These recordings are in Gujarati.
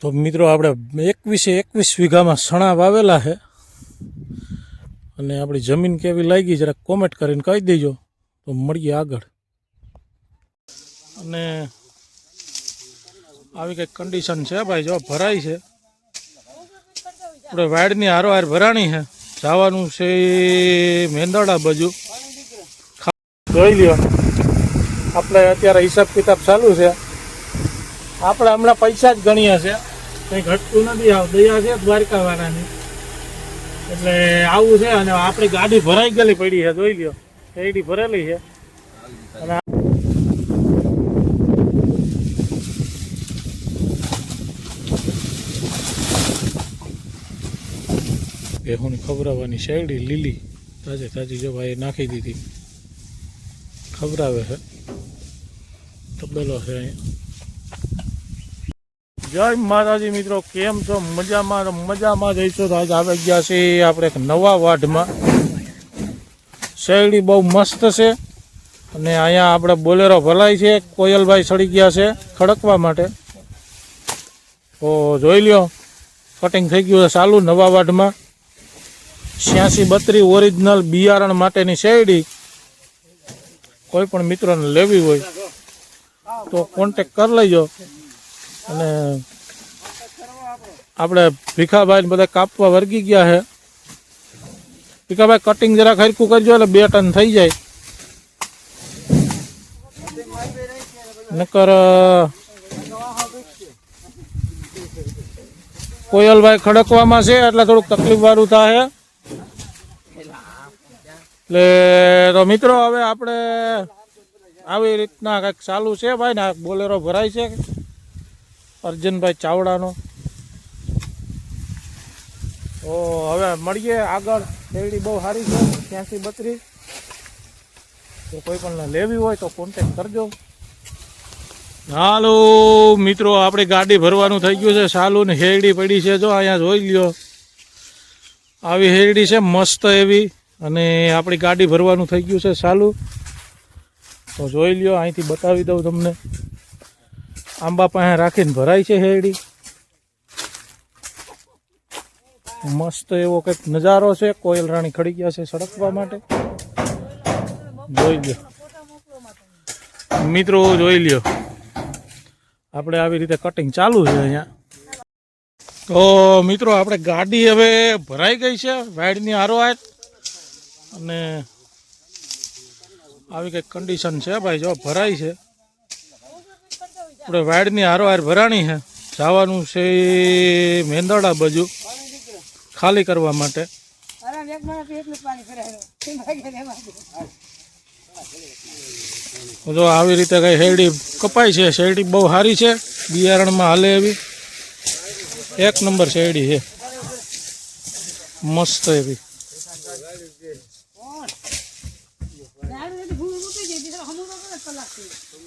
તો મિત્રો, આપણે એકવીસે એકવીસ વીઘામાં સણા વાવેલા છે. અને આપણી જમીન કેવી લાગી, જરા કોમેન્ટ કરીને કહી દેજો. તો મળીએ આગળ. અને આવી કંઈક કન્ડિશન છે ભાઈ, જો ભરાય છે. આપણે વાડની હારોહાર ભરાણી છે. જવાનું છે મેંદાડા બાજુ. જોઈ લ્યો. આપણે અત્યારે હિસાબ કિતાબ ચાલુ છે. આપણે હમણાં પૈસા જ ગણ્યા છે કંઈ ઘટતું નથી આવ. દયા છે દ્વારકા વાળાની એટલે આવું છે અને આપણી ગાડી ભરાઈ ગયેલી પડી છે, જોઈ લ્યો. એડી ભરેલી છે. અને ભેહુની ખવડાવવાની શેરડી લીલી. તાજે તાજી જો ભાઈ નાખી દીધી. ખવડાવે છે. તબેલો છે અહીંયા. જય માતાજી મિત્રો, કેમ છો? મજામાં મજામાં જઈશું તો આજે આવી ગયા છે આપણે એક નવા વાઢમાં. શેરડી બહુ મસ્ત છે. અને અહીંયા આપણે બોલેરો ભલાઈ છે, કોયલભાઈ સડી ગયા છે ખડકવા માટે. તો જોઈ લ્યો કટિંગ થઈ ગયું છે ચાલુ નવા વાઢમાં. છ્યાસી બત્રી ઓરિજિનલ બિયારણ માટેની શેરડી કોઈ પણ મિત્રોને લેવી હોય તો કોન્ટેક કરી લેજો. અને આપણે ભીખાભાઈ બધા કાપવા વર્ગી ગયા છે. ભીખાભાઈ કટિંગ જરા ખરખું કરજો, એટલે બે ટન થઈ જાય. નકર કોયલભાઈ ખડકવામાં છે, એટલે થોડુંક તકલીફ વાળું થાય. એટલે, તો મિત્રો, હવે આપણે આવી રીતના કંઈક ચાલુ છે ભાઈ, ને બોલેરો ભરાય છે. અર્જુનભાઈ ચાવડાનો. ઓ, હવે મળીએ આગળ. શેરડી બહુ સારી છે, ત્યાંથી બત્રીસ. તો કોઈ પણ લેવી હોય તો કોન્ટેક કરજો. હાલો, મિત્રો, આપણી ગાડી ભરવાનું થઈ ગયું છે. સાલું ને શેરડી પડી છે, જો અહીંયા જોઈ લ્યો. આવી શેરડી છે, મસ્ત એવી. અને આપણી ગાડી ભરવાનું થઈ ગયું છે, સાલું. તો જોઈ લ્યો, અહીંથી બતાવી દઉં તમને. આંબા પાસે રાખીને ભરાય છે હેડી મસ્ત એવો કંઈક નજારો છે. કોયલ રાણી ખડી ગયા છે સડકવા માટે. જોઈ લ્યો. મિત્રો, જોઈ લ્યો. આપણે આવી રીતે કટિંગ ચાલુ છે અહીંયા. તો મિત્રો, આપણે ગાડી હવે ભરાઈ ગઈ છે વાઇડની હારોહાર અને આવી કંઈક કન્ડિશન છે ભાઈ, જો ભરાય છે. આપણે વાડની હારોહાર ભરાણી છે. જવાનું છે મેંદાડા બાજુ ખાલી કરવા માટે. જો આવી રીતે કઈ શેરડી કપાય છે શેરડી બહુ સારી છે બિયારણમાં હાલે એવી. એક નંબર શેરડી છે. મસ્ત એવી.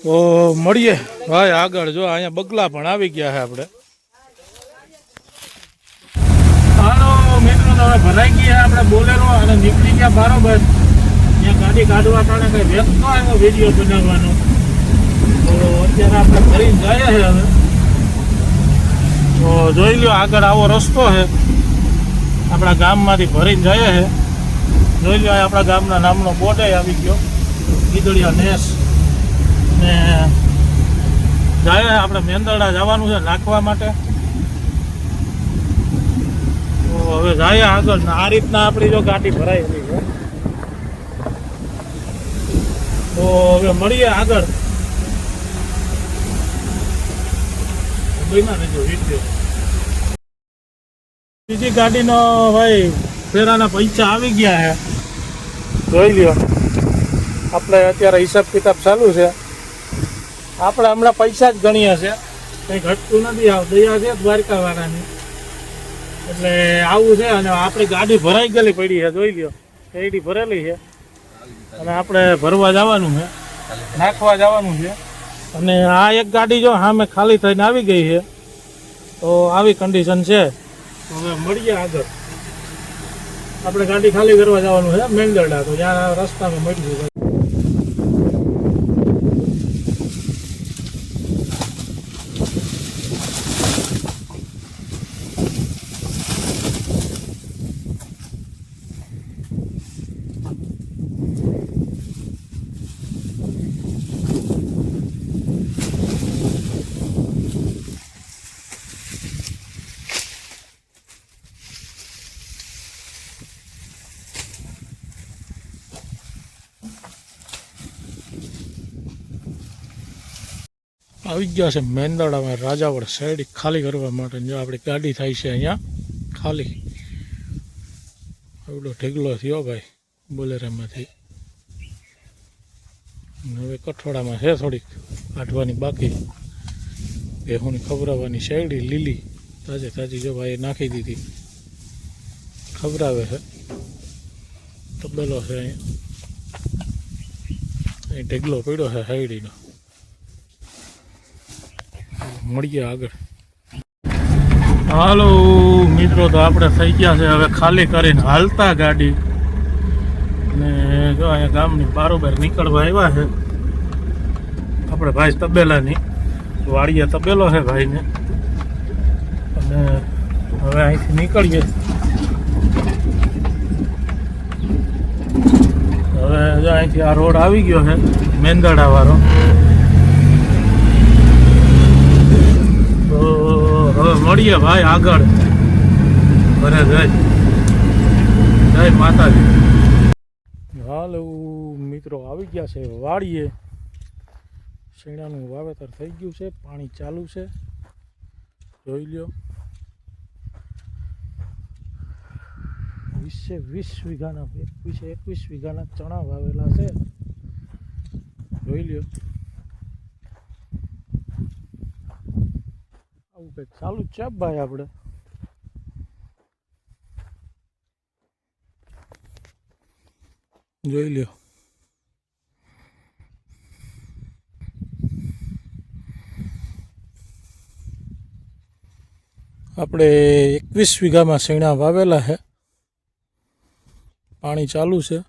તો મળીએ. ભાઈ, આગળ જો, અહીંયા બગલા પણ આવી ગયા છે આપણે. હાલો, મિત્રો તમે ભરાઈ ગયા આપણે બોલેરો અને નીકળી ગયા બરોબર. ત્યાં ગાડી કાઢવા કારણે કઈ વ્યક્ત આવ્યો વીડિયો બનાવવાનો. તો અત્યારે આપણે ફરી જઈએ છે હવે. તો જોઈ લ્યો, આગળ આવો રસ્તો છે. આપણા ગામમાંથી ભરીને જઈએ છે. જોઈ લ્યો આપણા ગામના નામનો બોર્ડ આવી ગયો. ગીદડિયા નેસ. ને જાય આપણે મેંદરડા જવાનું છે નાખવા માટે. તો હવે જાય આગળ આ રીતના આપણી જો ગાડી ભરાયેલી છે. તો હવે મળીએ આગળ. બીજી ગાડીનો ભાઈ ફેરાના પૈસા આવી ગયા છે. જોઈ લ્યો. આપણે અત્યારે હિસાબ કિતાબ ચાલુ છે. આપણે હમણાં પૈસા જ ગણ્યા છે. કંઈ ઘટતું નથી આવ. દયા છે દ્વારકાવાળાની. એટલે આવું છે અને આપણી ગાડી ભરાઈ ગયેલી પડી છે, જોઈ લ્યો. એડી ભરેલી છે. અને આપણે ભરવા જવાનું છે. નાખવા જવાનું છે. અને આ એક ગાડી જો સામે ખાલી થઈને આવી ગઈ છે. તો આવી કન્ડિશન છે. હવે મળીએ આગળ. આપણે ગાડી ખાલી કરવા જવાનું છે, મેંદરડા. તો જ્યાં રસ્તામાં મળીશું આવી ગયા છે મેંદડામાં. રાજાવડ સાઈડ ખાલી કરવા માટે. જો આપણી ગાડી થાય છે અહીંયા, ખાલી. આવડો ઢીગલો થયો ભાઈ, બોલેરામાંથી. હવે કઠોળામાં છે થોડીક, કાઢવાની બાકી. ભેહુંની ખવડાવવાની શેરડી લીલી. તાજે તાજી જો ભાઈ નાખી દીધી. ખવડાવે છે. તબેલો છે અહીંયા. અહીં ઢેગલો પડ્યો છે શેરડીનો મળીએ આગળ. હાલો, મિત્રો, તો આપણે થઈ ગયા છે. હવે ખાલી કરીને હાલતા ગાડી. અને જો અહીંયા ગામની બારોબાર નીકળવા આવ્યા છે. આપણે ભાઈ તબેલાની, વાડીએ તબેલો છે ભાઈને. અને હવે અહીંથી નીકળીએ. હવે અહીંથી આ રોડ આવી ગયો છે મેંદડા વાળો તો હવે મળીએ ભાઈ આગળ. ભરે જય. જય માતાજી. હાલો, મિત્રો, આવી ગયા છે વાડીએ. શેણાનું વાવેતર થઈ ગયું છે, પાણી ચાલુ છે. જોઈ લ્યો. વીસે વીસ વીઘાના, એકવીસે એકવીસ વીઘાના ચણા વાવેલા છે. જોઈ લ્યો. કંઈક ચાલુ છે ભાઈ આપણે જોઈ લ્યો. આપણે એકવીસ વીઘામાં શેણા વાવેલા છે. પાણી ચાલુ છે.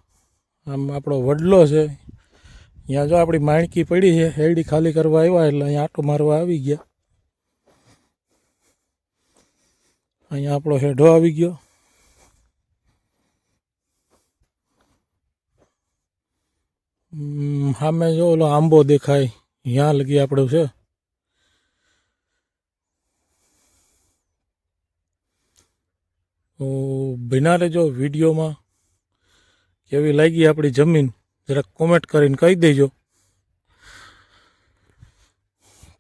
આમ આપણો વડલો છે. અહીંયા જો આપણી માણકી પડી છે, હેરડી ખાલી કરવા આવ્યા એટલે અહીંયા આટો મારવા આવી ગયા. અહીંયા આપણો હેઢો આવી ગયો. સામે જો ઓલો આંબો દેખાય ત્યાં લગી આપણું છે. તો બના રહેજો વિડીયોમાં કેવી લાગી આપણી જમીન, જરાક કોમેન્ટ કરીને કહી દેજો.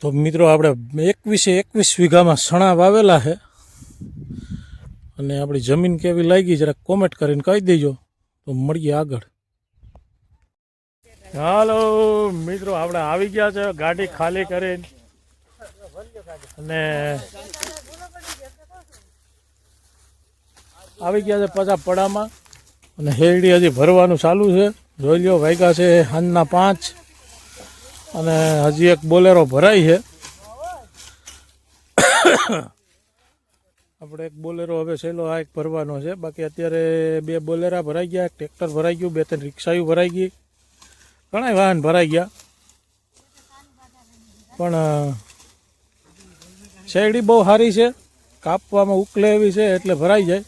તો મિત્રો, આપણે એકવીસે એકવીસ વીઘામાં સણા વાવેલા છે. અને આપણી જમીન કેવી લાગી, જરાક કોમેન્ટ કરીને કહી દેજો. તો મળીએ આગળ. હાલો, મિત્રો, આપણે આવી ગયા છે, ગાડી ખાલી કરીને. અને આવી ગયા છે પાછા પડામાં. અને હેરડી હજી ભરવાનું ચાલુ છે. જોઈ લો વાગ્યા છે સાંજના પાંચ. અને હજી એક બોલેરો ભરાય છે. આપણે એક બોલેરો હવે છેલ્લો આ એક ભરવાનો છે. બાકી અત્યારે બે બોલેરા ભરાઈ ગયા, એક ટ્રેક્ટર ભરાઈ ગયું, બે ત્રણ રિક્ષાઓ ભરાઈ ગઈ. ઘણા વાહન ભરાઈ ગયા. પણ શેરડી બહુ સારી છે. કાપવામાં ઉકલે એવી છે એટલે ભરાઈ જાય.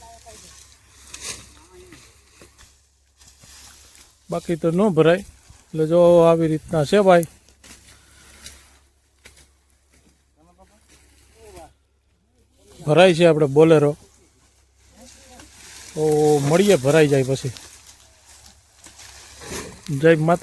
બાકી તો ન ભરાય. એટલે જો આવી રીતના છે ભાઈ. ભરાય છે આપણે બોલેરો. તો મળીએ ભરાઈ જાય પછી. જય માતા